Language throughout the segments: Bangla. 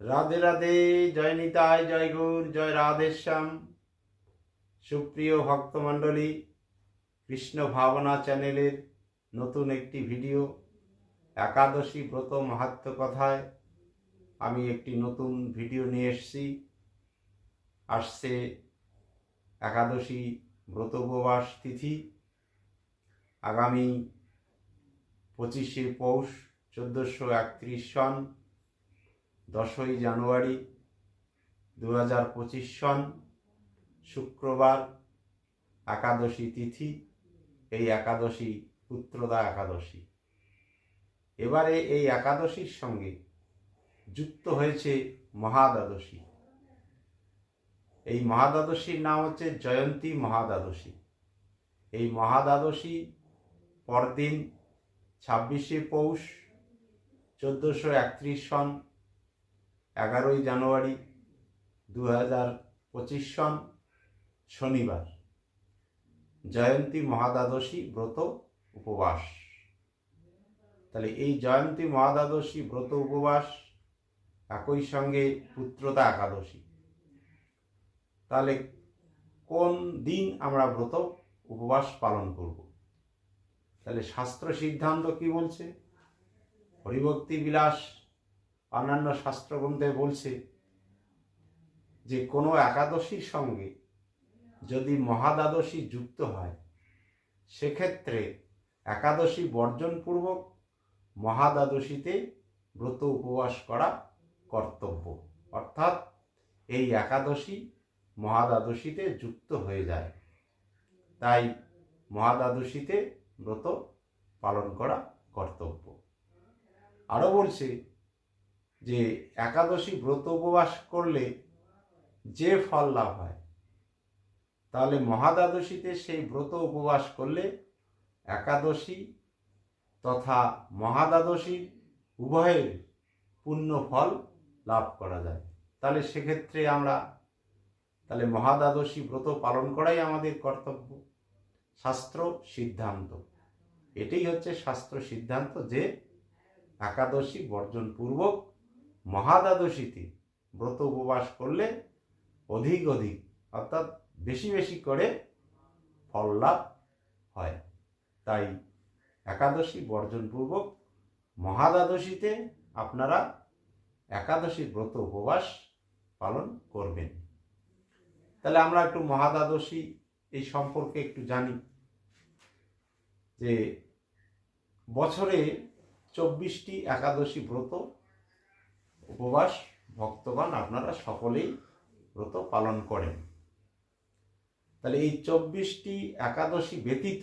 রাধে রাধে, জয় নিতাই, জয় গৌর, জয় রাধেশ্যাম সুপ্রিয় ভক্তমণ্ডলী, কৃষ্ণ ভাবনা চ্যানেলের নতুন একটি ভিডিও, একাদশী ব্রত মাহাত্ম কথায় আমি একটি নতুন ভিডিও নিয়ে এসেছি। আসছে একাদশী ব্রত উপবাস তিথি। আগামী পঁচিশে পৌষ, চোদ্দোশো একত্রিশ সন। দশই জানুয়ারি দু হাজার পঁচিশ সন, শুক্রবার, একাদশী তিথি, এই একাদশী পুত্রদা একাদশী। এবারে এই একাদশীর সঙ্গে যুক্ত হয়েছে মহাদ্বাদশী। এই মহাদ্বাদশীর নাম হচ্ছে জয়ন্তী মহাদ্বাদশী। এই মহাদ্বাদশী পরদিন ছাব্বিশে পৌষ, চোদ্দোশো একত্রিশ সন এগারোই জানুয়ারি দু হাজার পঁচিশ সন শনিবার। জয়ন্তী মহাদ্বাদশী ব্রত উপবাস। তাহলে এই জয়ন্তী মহাদ্বাদশী ব্রত উপবাস একই সঙ্গে পুত্রতা একাদশী। তাহলে কোন দিন আমরা ব্রত উপবাস পালন করব? তাহলে শাস্ত্র সিদ্ধান্ত কি বলছে? হরিভক্তি বিলাস অন্যান্য শাস্ত্রগ্রন্থে বলছে যে কোনো একাদশীর সঙ্গে যদি মহাদ্বাদশী যুক্ত হয়, সেক্ষেত্রে একাদশী বর্জনপূর্বক মহাদ্বাদশীতে ব্রত উপবাস করা কর্তব্য। অর্থাৎ এই একাদশী মহাদ্বাদশীতে যুক্ত হয়ে যায়। তাই মহাদ্বাদশীতে ব্রত পালন করা কর্তব্য। আরও বলছে যে একাদশী ব্রত উপবাস করলে যে ফল লাভ হয়, তাহলে মহাদ্বাদশীতে সেই ব্রত উপবাস করলে একাদশী তথা মহাদ্বাদশী উভয়ের পুণ্য ফল লাভ করা যায়। তাহলে সেক্ষেত্রে আমরা, তাহলে মহাদ্বাদশী ব্রত পালন করাই আমাদের কর্তব্য। শাস্ত্র সিদ্ধান্ত, এটাই হচ্ছে শাস্ত্র সিদ্ধান্ত যে একাদশী বর্জনপূর্বক মহাদ্বাদশীতে ব্রত উপবাস করলে অধিক অধিক, অর্থাৎ বেশি বেশি করে ফল লাভ হয়। তাই একাদশী বর্জনপূর্বক মহাদ্বাদশীতে আপনারা একাদশী ব্রত উপবাস পালন করবেন। তাহলে আমরা একটু মহাদ্বাদশী এই সম্পর্কে একটু জানি যে বছরে চব্বিশটি একাদশী ব্রত উপবাস, ভক্তগণ, আপনারা সকলেই ব্রত পালন করেন। তাহলে এই চব্বিশটি একাদশী ব্যতীত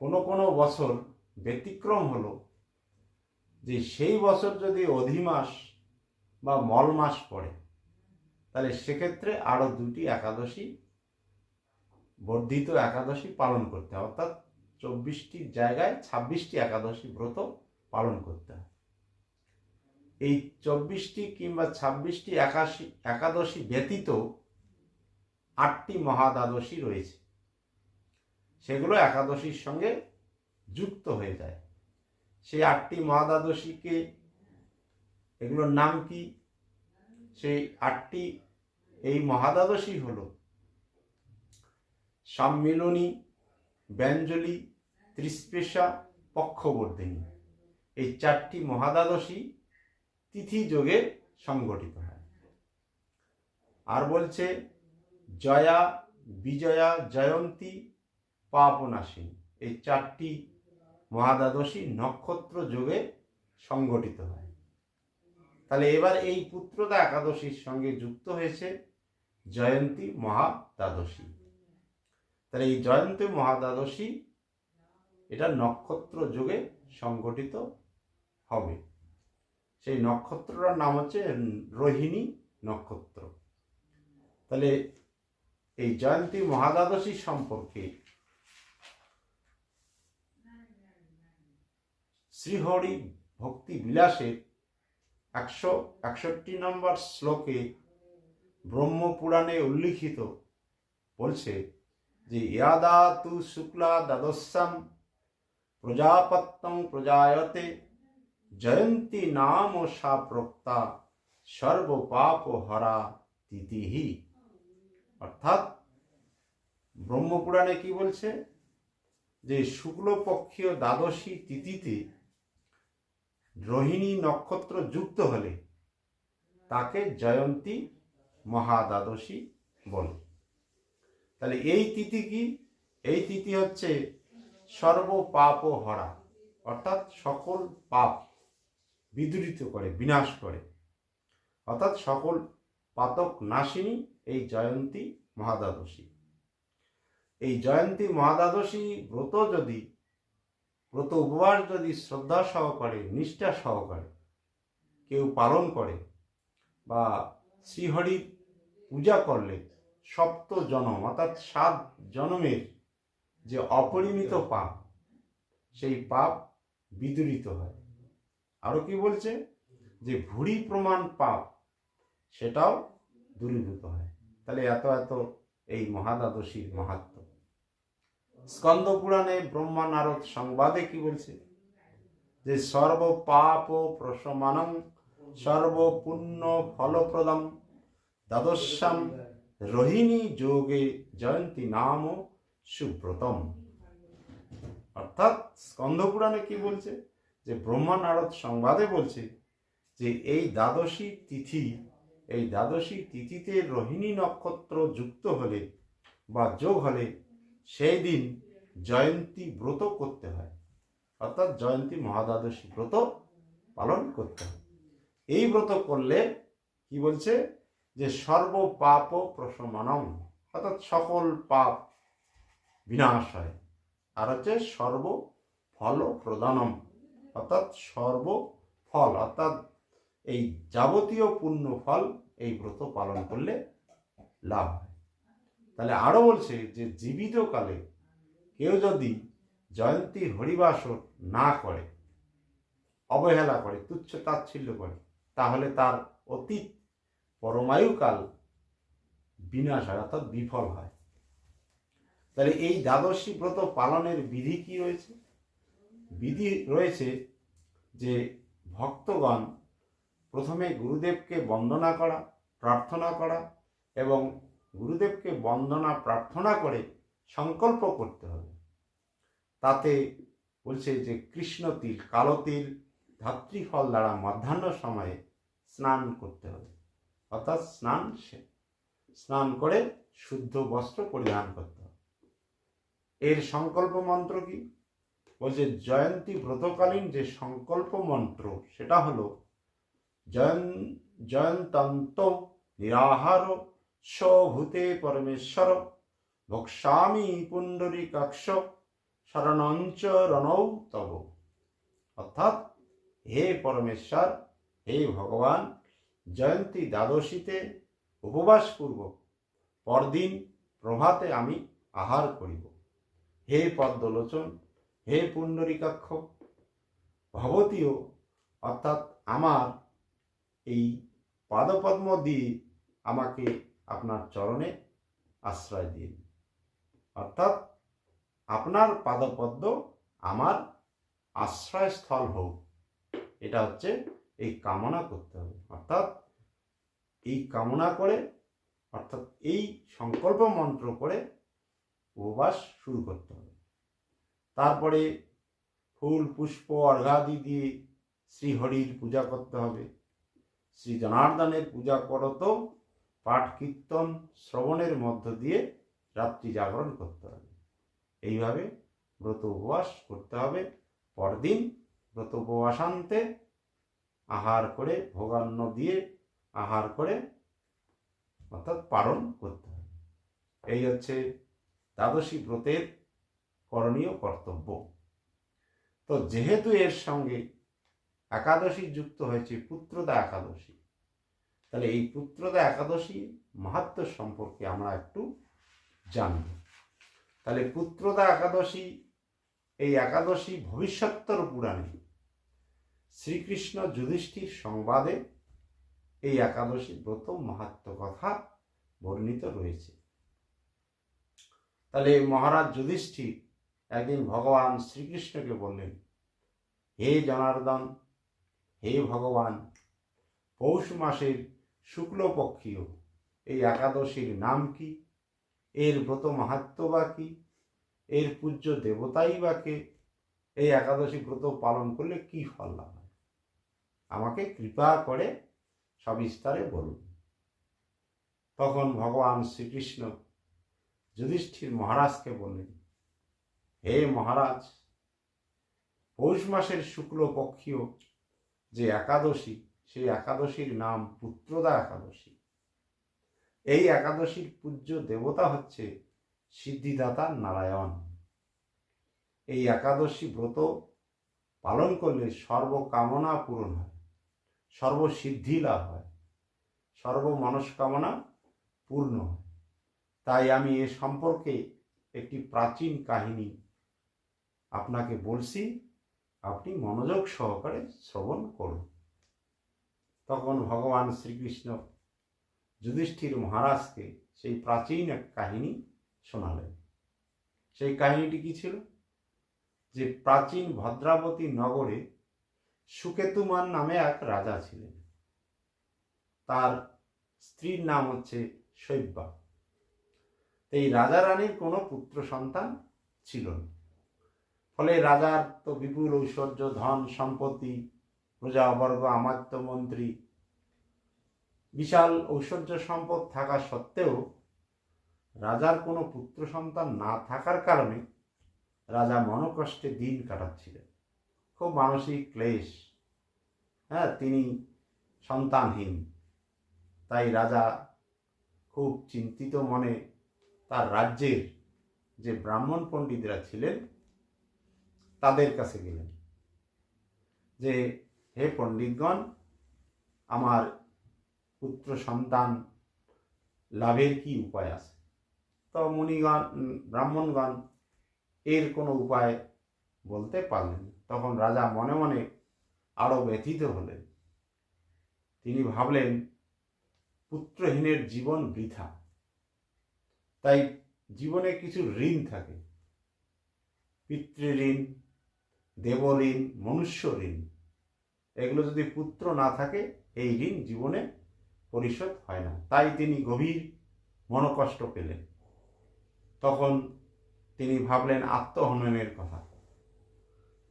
কোনো কোনো বছর ব্যতিক্রম হলো যে সেই বছর যদি অধিমাস বা মল মাস পড়ে, তাহলে সেক্ষেত্রে আরও দুটি একাদশী, বর্ধিত একাদশী পালন করতে হয় অর্থাৎ চব্বিশটির জায়গায় ছাব্বিশটি একাদশী ব্রত পালন করতে হয় এই চব্বিশটি কিংবা ছাব্বিশটি একাশি, একাদশী ব্যতীত আটটি মহাদ্বাদশী রয়েছে। সেগুলো একাদশীর সঙ্গে যুক্ত হয়ে যায়। সেই আটটি মহাদ্বাদশীকে এগুলোর নাম কি? সেই আটটি, এই মহাদ্বাদশী হল সম্মিলনী, ব্যঞ্জলি, ত্রিস্পেশা, পক্ষবর্ধিনী। এই চারটি মহাদ্বাদশী তিথি যোগে সংগঠিত হয়। আর বলছে, জয়া বিজয়া জয়ন্তী পাপনাশিনী। এই চারটি মহাদ্বাদশী নক্ষত্র যোগে সংগঠিত হয়। তাহলে এবার এই পুত্রদা একাদশীর সঙ্গে যুক্ত হয়েছে জয়ন্তী মহাদ্বাদশী। তাহলে এই জয়ন্তী মহাদ্বাদশী এটা নক্ষত্র যোগে সংগঠিত হবে। সেই নক্ষত্রটার নাম হচ্ছে রোহিণী নক্ষত্র। তাহলে এই জয়ন্তী মহাদ্বাদশী সম্পর্কে শ্রীহরি ভক্তি বিলাসের একশো একষট্টি নম্বর শ্লোকে ব্রহ্মপুরাণে উল্লিখিত বলছে যে ইয়াদা তু শুক্লা দ্বাদশ্যাম প্রজাপত্যং প্রজায়তে জয়ন্তী নাম সা প্রক্তা, সর্ব পাপ হরা তিথিহি অর্থাৎ ব্রহ্মপুরাণে কি বলছে? যে শুক্লপক্ষীয় দ্বাদশী তিথিতে রোহিণী নক্ষত্র যুক্ত হলে তাকে জয়ন্তী মহাদ্বাদশী বলে। তাহলে এই তিথি কি? এই তিথি হচ্ছে সর্ব পাপ হরা, অর্থাৎ সকল পাপ। বিদূরিত করে, বিনাশ করে। অর্থাৎ সকল পাতক নাশিনী এই জয়ন্তী মহাদ্বাদশী। এই জয়ন্তী মহাদ্বাদশী ব্রত যদি, ব্রত উপবাস যদি শ্রদ্ধা সহকারে, নিষ্ঠা সহকারে কেউ পালন করে বা শ্রীহরি পূজা করলে সপ্ত জনম, অর্থাৎ সাত জনমের যে অপরিমিত পাপ, সেই পাপ বিদূরিত হয়। আরও কি বলছে? যে ভুড়ি প্রমাণ পাপ সেটাও দূরীভূত হয়। তাহলে এত এত এই মহাদ্বাদশীর মাহাত্ম। স্কন্দ পুরাণে ব্রহ্মা নারদ সংবাদে কি বলছে? যে সর্ব পাপ প্রশমানং সর্ব পুণ্য ফলপ্রদম দ্বাদশ্যাম রোহিণী যোগে জয়ন্তী নাম সুব্রতম। অর্থাৎ স্কন্দ পুরাণে কি বলছে? যে ব্রহ্মা নারদ সংবাদে বলছে যে এই দ্বাদশী তিথি, এই দ্বাদশী তিথিতে রোহিণী নক্ষত্র যুক্ত হলে বা যোগ হলে সেই দিন জয়ন্তী ব্রত করতে হয়। অর্থাৎ জয়ন্তী মহাদ্বাদশী ব্রত পালন করতে হয়। এই ব্রত করলে কি বলছে? যে সর্ব পাপ প্রশমনম, অর্থাৎ সকল পাপ বিনাশ হয়। আর হচ্ছে সর্ব ফল প্রদানম অর্থাৎ সর্ব ফল অর্থাৎ এই যাবতীয় পুণ্য ফল এই ব্রত পালন করলে লাভ হয়। তাহলে আরও বলছে যে জীবিত কালে কেউ যদি জয়ন্তী হরিবাসর না করে, অবহেলা করে, তুচ্ছ তাচ্ছিল্য করে, তাহলে তার অতীত পরমায়ুকাল বিনাশ হয়, অর্থাৎ বিফল হয়। তাহলে এই দ্বাদশী ব্রত পালনের বিধি কি রয়েছে? বিধি রয়েছে যে ভক্তগণ প্রথমে গুরুদেবকে বন্দনা করা, প্রার্থনা করা এবং গুরুদেবকে বন্দনা, প্রার্থনা করে সংকল্প করতে হবে। তাতে বলছে যে কৃষ্ণ তিল কালো তিল ধাত্রীফল দ্বারা মধ্যাহ্ন সময়ে স্নান করতে হবে। অর্থাৎ স্নান সে- স্নান করে শুদ্ধ বস্ত্র পরিধান করতে হবে। এর সংকল্প মন্ত্র কি? বলছে জয়ন্তী ব্রতকালীন যে সংকল্প মন্ত্র, সেটা হলো জয়ন জয়ন্তন্ত নিরাহার স্বভূতে পরমেশ্বর ভক্সামি পুণ্ডরীকাক্ষ শরণঞ্চ রণৌ তব। অর্থাৎ, হে পরমেশ্বর, হে ভগবান, জয়ন্তী দ্বাদশীতে উপবাস পূর্বক পরদিন প্রভাতে আমি আহার করিব। হে পদ্মলোচন হে পুণ্ডরীকাক্ষ, ভবতীয়, অর্থাৎ আমার এই পাদপদ্ম দিয়ে আমাকে আপনার চরণে আশ্রয় দিন। অর্থাৎ আপনার পাদপদ্ম আমার আশ্রয়স্থল হোক। এটা হচ্ছে এই কামনা করতে হবে। অর্থাৎ এই কামনা করে, অর্থাৎ এই সংকল্প মন্ত্র করে উপবাস শুরু করতে হবে। তারপরে ফুল, পুষ্প, অর্ঘাদি দিয়ে শ্রীহরির পূজা করতে হবে। শ্রী জনার্দনের পূজা করত পাঠ, কীর্তন, শ্রবণের মধ্য দিয়ে রাত্রি জাগরণ করতে হবে। এইভাবে ব্রত উপবাস করতে হবে। পরদিন ব্রত উপবাসান্তে আহার করে ভোগান্ন দিয়ে আহার করে অর্থাৎ পালন করতে হবে। এই হচ্ছে দ্বাদশী ব্রতের করণীয় কর্তব্য। তো যেহেতু এর সঙ্গে একাদশী যুক্ত হয়েছে, পুত্রদা একাদশী, তাহলে এই পুত্রদা একাদশী মাহাত্ম সম্পর্কে আমরা একটু জানব। তাহলে পুত্রদা একাদশী, এই একাদশী ভবিষ্যত্তর পুরাণে শ্রীকৃষ্ণ যুধিষ্ঠির সংবাদে এই একাদশী ব্রত মাহাত্ম কথা বর্ণিত রয়েছে। তাহলে মহারাজ যুধিষ্ঠির একদিন ভগবান শ্রীকৃষ্ণকে বললেন, হে জনার্দন, হে ভগবান, পৌষ মাসের শুক্লপক্ষীয়, এই একাদশীর নাম কি? এর ব্রত মাহাত্ম বা কি? এর পূজ্য দেবতাই বা কে? এই একাদশী ব্রত পালন করলে কি ফল লাভ হয়? আমাকে কৃপা করে সবিস্তারে বলুন। তখন ভগবান শ্রীকৃষ্ণ যুধিষ্ঠির মহারাজকে বললেন হে মহারাজ, পৌষ মাসের শুক্লপক্ষীয় যে একাদশী, সেই একাদশীর নাম পুত্রদা একাদশী। এই একাদশীর পূজ্য দেবতা হচ্ছে সিদ্ধিদাতা নারায়ণ। এই একাদশী ব্রত পালন করলে সর্বকামনা পূরণ হয় সর্বসিদ্ধি লাভ হয় সর্ব মনস্কামনা পূর্ণ হয়। তাই আমি এ সম্পর্কে একটি প্রাচীন কাহিনী আপনাকে বলছি, আপনি মনোযোগ সহকারে শ্রবণ করুন। তখন ভগবান শ্রীকৃষ্ণ যুধিষ্ঠির মহারাজকে সেই প্রাচীন এক কাহিনী শোনালেন। সেই কাহিনীটি কি ছিল? যে প্রাচীন ভদ্রাবতী নগরে সুকেতুমান নামে এক রাজা ছিলেন। তার স্ত্রীর নাম হচ্ছে শৈব্যা। এই রাজা রানীর কোনো পুত্র সন্তান ছিল না। ফলে রাজার তো বিপুল ঐশ্বর্য, ধন, সম্পত্তি প্রজাবর্গ আমাত্য, মন্ত্রী। বিশাল ঐশ্বর্য সম্পদ থাকা সত্ত্বেও রাজার কোনো পুত্র সন্তান না থাকার কারণে রাজা মনকষ্টে দিন কাটাচ্ছিলেন। খুব মানসিক ক্লেশ। হ্যাঁ তিনি সন্তানহীন। তাই রাজা খুব চিন্তিত মনে তার রাজ্যের যে ব্রাহ্মণ পণ্ডিতরা ছিলেন তাদের কাছে গেলেন। যে, হে পণ্ডিতগণ, আমার পুত্র সন্তান লাভের কি উপায় আছে? তো মুনিগণ, ব্রাহ্মণগণ এর কোনো উপায় বলতে পারলেন। তখন রাজা মনে মনে আরও ব্যথিত হলেন। তিনি ভাবলেন, পুত্রহীনের জীবন বৃথা। তাই জীবনে কিছু ঋণ থাকে। পিতৃঋণ দেবঋণ মনুষ্য ঋণ। এগুলো যদি পুত্র না থাকে, এই ঋণ জীবনে পরিশোধ হয় না। তাই তিনি গভীর মনোকষ্ট পেলেন। তখন তিনি ভাবলেন আত্মহননের কথা।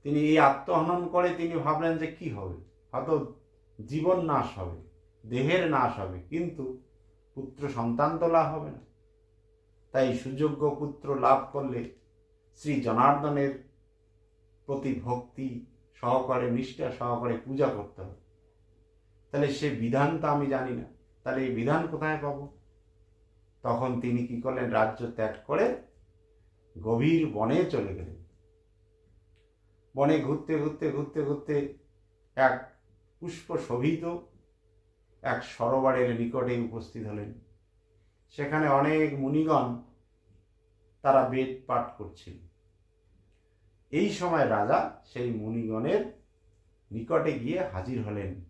তিনি এই আত্মহনন করে তিনি ভাবলেন যে কি হবে? হয়তো জীবন নাশ হবে, দেহের নাশ হবে, কিন্তু পুত্র সন্তান তো লাভ হবে না। তাই সুযোগ্য পুত্র লাভ করলে শ্রী জনার্দনের প্রতি ভক্তি সহকারে, নিষ্ঠা সহকারে পূজা করতে হবে। তাহলে সে বিধান তো আমি জানি না। তাহলে এই বিধান কোথায় পাবো? তখন তিনি কি করলেন? রাজ্য ত্যাগ করে গভীর বনে চলে গেলেন। বনে ঘুরতে ঘুরতে ঘুরতে ঘুরতে এক পুষ্প শোভিত এক সরোবরের নিকটে উপস্থিত হলেন। সেখানে অনেক মুনিগণ তারা বেদ পাঠ করছিল। এই সময় রাজা সেই মুনিগণের নিকটে গিয়ে হাজির হলেন।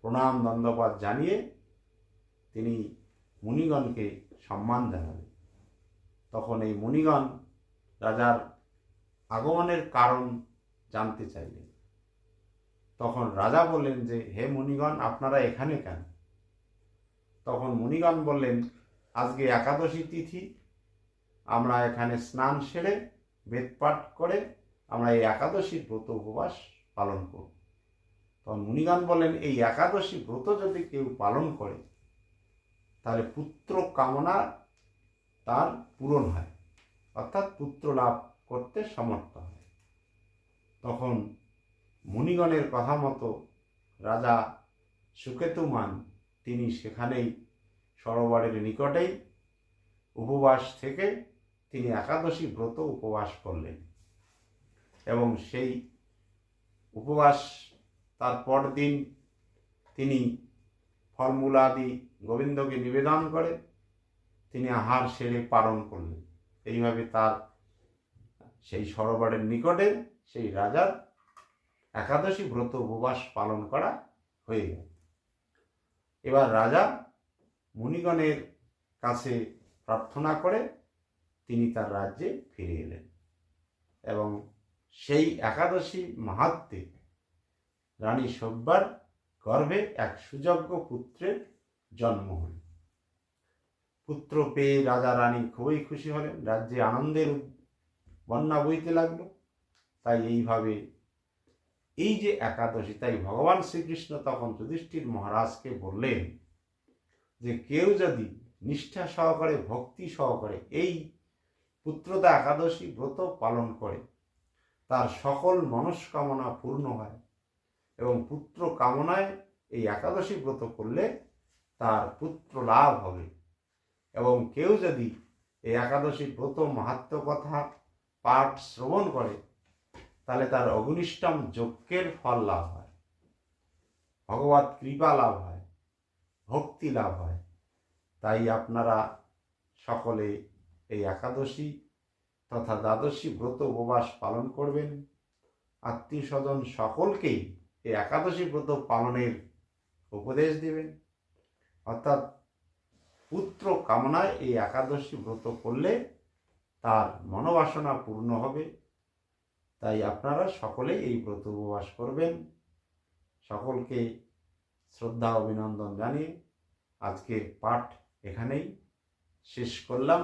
প্রণাম দণ্ডপাত জানিয়ে তিনি মুনিগণকে সম্মান জানালেন। তখন এই মুনিগণ রাজার আগমনের কারণ জানতে চাইলেন। তখন রাজা বললেন যে, হে মুনিগণ, আপনারা এখানে কেন? তখন মুনিগণ বললেন, আজকে একাদশী তিথি, আমরা এখানে স্নান সেরে বেদপাঠ করে আমরা এই একাদশীর ব্রত উপবাস পালন করব। তখন মুনিগণ বলেন, এই একাদশী ব্রত যদি কেউ পালন করে, তাহলে পুত্র কামনা তার পূরণ হয়, অর্থাৎ পুত্র লাভ করতে সমর্থ হয়। তখন মুনিগণের কথা মতো রাজা সুকেতুমান, তিনি সেখানেই সরোবরের নিকটেই উপবাস থেকে তিনি একাদশী ব্রত উপবাস করলেন। এবং সেই উপবাস তার পরদিন তিনি ফলমূলাদি গোবিন্দকে নিবেদন করে, তিনি আহার সেরে পালন করলেন। এইভাবে তার সেই সরোবরের নিকটে সেই রাজার একাদশী ব্রত উপবাস পালন করা হয়ে গেল। এবার রাজা মুনিগণের কাছে প্রার্থনা করে তিনি তার রাজ্যে ফিরে এলেন এবং সেই একাদশী মাহাত্মে রানী সব্যার গর্ভে এক সুযোগ্য পুত্রের জন্ম হল। পুত্র পেয়ে রাজা রানী খুবই খুশি হলেন, রাজ্যে আনন্দের বন্যা বইতে লাগল। তাই এইভাবে এই যে একাদশী, তাই ভগবান শ্রীকৃষ্ণ তখন যুধিষ্ঠির মহারাজকে বললেন যে কেউ যদি নিষ্ঠা সহকারে, ভক্তি সহকারে এই পুত্রদা একাদশী ব্রত পালন করে। তার সকল মনস্কামনা পূর্ণ হয় এবং পুত্র কামনায় এই একাদশী ব্রত করলে তার পুত্র লাভ হবে। এবং কেউ যদি এই একাদশী ব্রত মাহাত্ম কথা, পাঠ শ্রবণ করে, তাহলে তার অগ্নিষ্টম যজ্ঞের ফল লাভ হয়। ভগবত কৃপা লাভ হয়, ভক্তি লাভ হয়। তাই আপনারা সকলে এই একাদশী তথা দ্বাদশী ব্রত উপবাস পালন করবেন। আত্মীয় স্বজন সকলকেই এই একাদশী ব্রত পালনের উপদেশ দিবেন। অর্থাৎ পুত্র কামনায় এই একাদশী ব্রত করলে তার মনোবাসনা পূর্ণ হবে। তাই আপনারা সকলেই এই ব্রত উপবাস করবেন। সকলকে শ্রদ্ধা, অভিনন্দন জানিয়ে আজকের পাঠ এখানেই শেষ করলাম।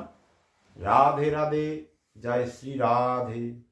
রাধে রাধে জয় শ্রী রাধে।